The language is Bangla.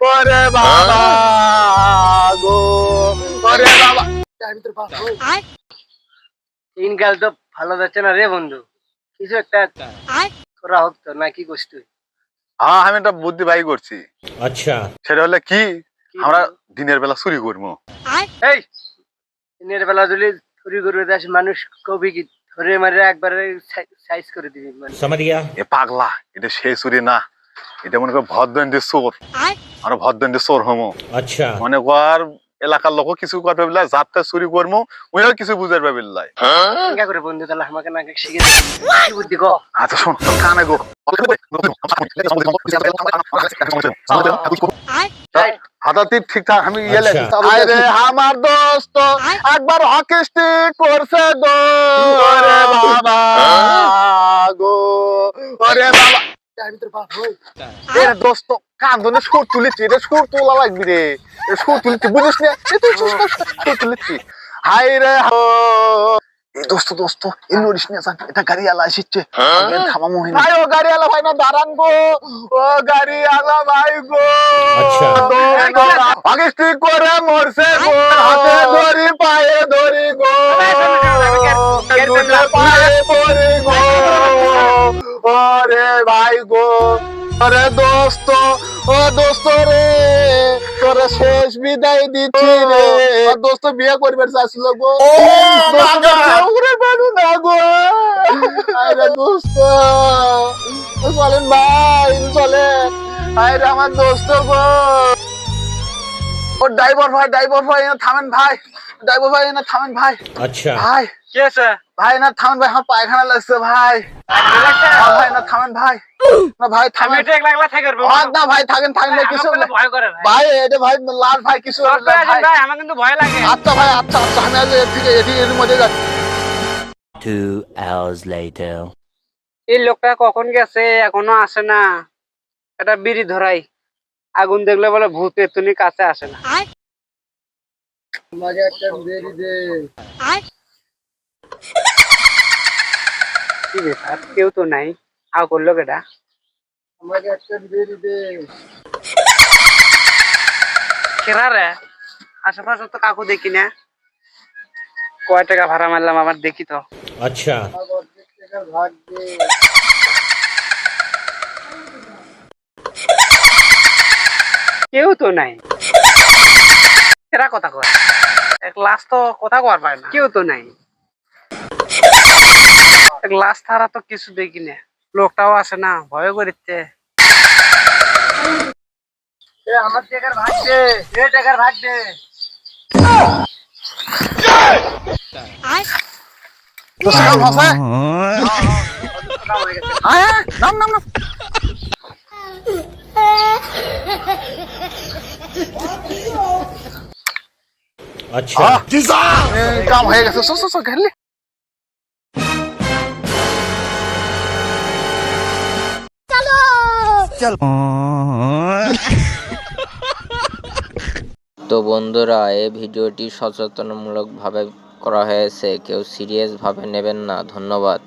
ওরে বাবা হ্যাঁ? গো ওরে বাবা। দিনকাল তো ভালো যাচ্ছে না রে বন্ধু। কিছু একটা করা হোক তো না কি করছি হ্যাঁ আমি একটা বুদ্ধি বাই করছি। আচ্ছা। সেটা হলে কি? আমরা দিনের বেলা চুরি করব। এই দিনের বেলা যদি চুরি করবে তাহলে মানুষ কবি কি? ধরে মারে একবারে সাইজ করে দিবি মানে। এ পাগলা এটা সে চুরি না। এটা মনে করো ভদ্র চোর। আর ভদ্রেন্দ্র সর হমো। আচ্ছা। মানে গোয়ার এলাকার লোক কিছু করবে বিল্লাই যাত্রা চুরি করব ওইও কিছু বুঝার পাবে করে বন্ধু তাহলে আমাকে না শিখে বুদ্ধি গো? আচ্ছা শোন কানে গো। ঠিকঠাক আমি ইয়ে আচ্ছা। গেলে করছে গো। বাবা গো বাবা। এ দোস্ত কান্দনে সুর তুলেছি? রে সুর তোলা লাগবি রে। এ সুর তুলেছি বুঝিস না? তুই সুর সুর তুলেছি। হাই রে হো। এই দোস্ত দোস্ত এই নড়িস না জান। এটা ভাই ও ভাই না দাঁড়ান গো। ও ভাই গো। আচ্ছা। আগে করে মরছে গো। হাতে ধরি পায়ে ধরি গো। দুলে পায়ে পড়ি গো। ওরে নাই গো। আরে দোস্ত ও দোস্ত রে তোরা শেষ বিদায় দিচ্ছি রে। দোস্ত বিয়ে করবার চাচ্ছিল গো। ওরে বানু না গো। আরে দোস্ত চলেন ভাই চলে। আরে আমার দোস্ত গো। ও ড্রাইভার ভাই ড্রাইভার ভাই এনে থামেন ভাই। ড্রাইভার ভাই এনে থামেন ভাই। আচ্ছা। ভাই। কে আছে? ভাই না থামেন ভাই আমার পায়খানা লাগছে ভাই। হ্যাঁ, ভাই না থামেন ভাই। না ভাই থামেন। এটা একলা একলা থাকি করব হ্যাঁ, না ভাই থাকেন থাকেন ভাই, কিছু ভয় করে ভাই ভাই এটা ভাই লাল ভাই কিছু দশ না, করে আসেন ভাই। ভাই আমার কিন্তু ভয় লাগে। আচ্ছা ভাই আচ্ছা আচ্ছা আমি আজ ঠিক আছে এর মধ্যে যাচ্ছি Two hours later. এই লোকটা কখন গেছে এখনও আসে না। এটা বিড়ি ধরাই। আগুন দেখলে বলে ভূত তুমি কাছে আসে না। কি ব্যাপার? কেউ তো নাই। আও করল কেটা আমাকে একটা দিয়ে দিবে কেরা আশেপাশে তো কাকু দেখি না। কয় টাকা ভাড়া মারলাম আবার দেখি তো। আচ্ছা। কেউ তো নাই। এরা কথা কয়। এক লাশ তো কথা কর পায় না। কেউ তো নাই। এক লাশ ছাড়া তো কিছু দেখি না। লোকটাও আসে না ভয় করিতে আমার টেকার ভাগবে এ টেকার ভাগবে নাম নাম নাম। আচ্ছা। কাম হয়ে গেছে। সো সো ঘর লে ঘেরলি তো বন্ধুরা এই ভিডিওটি সচেতনমূলকভাবে করা হয়েছে। কেউ সিরিয়াসভাবে নেবেন না। ধন্যবাদ।